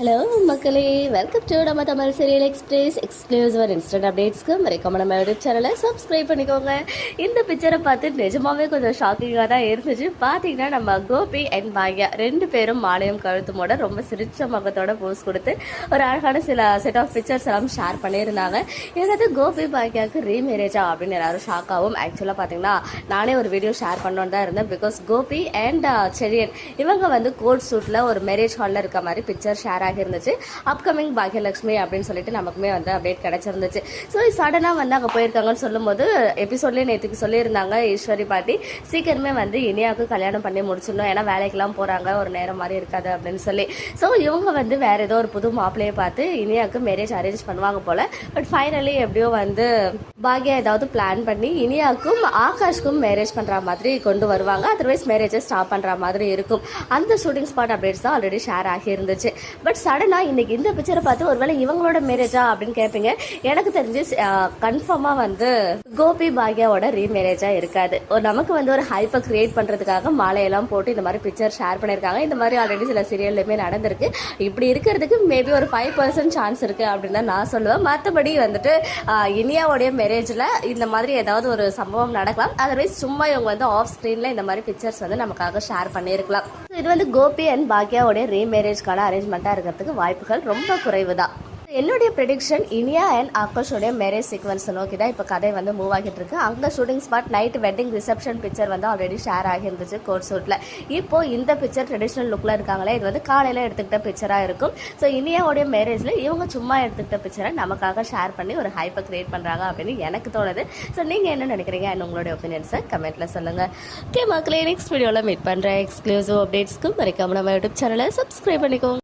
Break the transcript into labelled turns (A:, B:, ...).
A: Hello மக்களே. Welcome to நம்ம Tamil serial express exclusive instant அப்டேட்ஸ்க்கு மறைக்காம நம்ம யூடியூப் சேனலை சப்ஸ்கிரைப் பண்ணிக்கோங்க. இந்த பிக்சரை பார்த்து நிஜமாவே கொஞ்சம் ஷாக்கிங்காக தான் இருந்துச்சு. பார்த்தீங்கன்னா நம்ம கோபி அண்ட் பாக்யா ரெண்டு பேரும் மாலையும் கழுத்துமோட ரொம்ப சிரிச்ச முகத்தோட போஸ் கொடுத்து ஒரு அழகான சில செட் ஆஃப் பிக்சர்ஸ் எல்லாம் ஷேர் பண்ணியிருந்தாங்க. ஏதாவது கோபி பாக்யாவுக்கு ரீமேரேஜா அப்படின்னு எல்லாரும் ஷாக் ஆகும் ஆக்சுவலாக பார்த்தீங்கன்னா நானே ஒரு வீடியோ ஷேர் பண்ணோன்னு தான் இருந்தேன். Because Gopi and uh, Cherian இவங்க வந்து கோட் சூட்டில் ஒரு மேரேஜ் ஹாலில் இருக்க மாதிரி பிக்சர் ஷேர் இருந்துச்சு. அப்கமிங் பாக்யலட்சுமி அப்படின்னு சொல்லிட்டு நமக்குமே வந்து அப்டேட் கிடைச்சிருந்துச்சு. ஸோ சடனாக வந்து அங்கே போயிருக்காங்கன்னு சொல்லும்போது எபிசோட்லேயே நேற்றுக்கு சொல்லியிருந்தாங்க ஈஸ்வரி பாட்டி. சீக்கிரமே வந்து இனியாவுக்கு கல்யாணம் பண்ணி முடிச்சிடணும். ஏன்னா வேலைக்கெல்லாம் போகிறாங்க ஒரு நேரம் மாதிரி இருக்காது அப்படின்னு சொல்லி. ஸோ இவங்க வந்து வேற ஏதோ ஒரு புது மாப்பிள்ளையை பார்த்து இனியாவுக்கு மேரேஜ் அரேஞ்ச் பண்ணுவாங்க போல. பட் ஃபைனலி எப்படியோ வந்து பாக்யா ஏதாவது பிளான் பண்ணி இனியாவுக்கும் ஆகாஷ்க்கும் மேரேஜ் பண்ணுற மாதிரி கொண்டு வருவாங்க. அதர்வைஸ் மேரேஜை ஸ்டாப் பண்ணுற மாதிரி இருக்கும். அந்த ஷூட்டிங் ஸ்பாட் அப்டேட்ஸ் தான் ஆல்ரெடி ஷேர் ஆகியிருந்துச்சு பட் சடனாக இன்னைக்கு இந்த பிக்சரை பார்த்து ஒருவேளை இவங்களோட மேரேஜா அப்படின்னு கேட்பீங்க எனக்கு தெரிஞ்சு கன்ஃபார்மாக வந்து கோபி பாக்யாவோட ரீமேரேஜாக இருக்காது. ஒரு நமக்கு வந்து ஒரு ஹைப்பை கிரியேட் பண்ணுறதுக்காக மாலையெல்லாம் போட்டு இந்த மாதிரி பிக்சர் ஷேர் பண்ணியிருக்காங்க. இந்த மாதிரி ஆல்ரெடி சில சீரியல்லையுமே நடந்திருக்கு. இப்படி இருக்கிறதுக்கு மேபி ஒரு ஃபைவ் பர்சன்ட் சான்ஸ் இருக்குது அப்படின்னு தான் நான் சொல்லுவேன். மற்றபடி வந்துட்டு இனியாவோடைய இனியாவுடைய மேரேஜில் இந்த மாதிரி ஏதாவது ஒரு சம்பவம் நடக்கலாம். அதர்வைஸ் சும்மா இவங்க வந்து ஆஃப் ஸ்க்ரீனில் இந்த மாதிரி பிக்சர்ஸ் வந்து நமக்காக ஷேர் பண்ணியிருக்கலாம். இது வந்து கோபி அண்ட் பாக்யாவுடைய ரீமேரேஜ்க்கான அரேஞ்ச்மெண்ட்டாக இருக்கிறதுக்கு வாய்ப்புகள் ரொம்ப குறைவு தான் என்னுடைய ப்ரெடிக்ஷன் இனியா அண்ட் ஆகாஷோடைய மேரேஜ் சீக்வன்ஸ் நோக்கி தான் இப்போ கதை வந்து மூவ் ஆகிட்டு இருக்கு. அங்கே shooting spot night wedding reception picture வந்து ஆல்ரெடி ஷேர் ஆகியிருந்துச்சு கோட் சூட்டில் இப்போ இந்த பிக்சர் ட்ரெடிஷ்னல் லுக்கில் இருக்காங்களே இது வந்து காலையில் எடுத்துக்கிட்ட பிக்சராக இருக்கும். ஸோ இனியாவுடைய மேரேஜில் இவங்க சும்மா எடுத்துக்கிட்ட பிக்சரை நமக்காக ஷேர் பண்ணி ஒரு ஹைப்பை கிரியேட் பண்ணுறாங்க அப்படின்னு எனக்கு தோணுது. ஸோ நீங்கள் என்ன நினைக்கிறீங்க? அண்ட் உங்களுடைய ஒப்பீனியன்ஸை கமெண்ட்டில் சொல்லுங்கள் ஓகே மக்களே நெக்ஸ்ட் வீடியோவில் மீட் பண்ணுற எக்ஸ்க்ளூசிவ் அப்டேட்ஸ்க்கு மறைக்காம நம்ம யூடியூப் சேனலை சப்ஸ்கிரைப் பண்ணிக்கோங்க.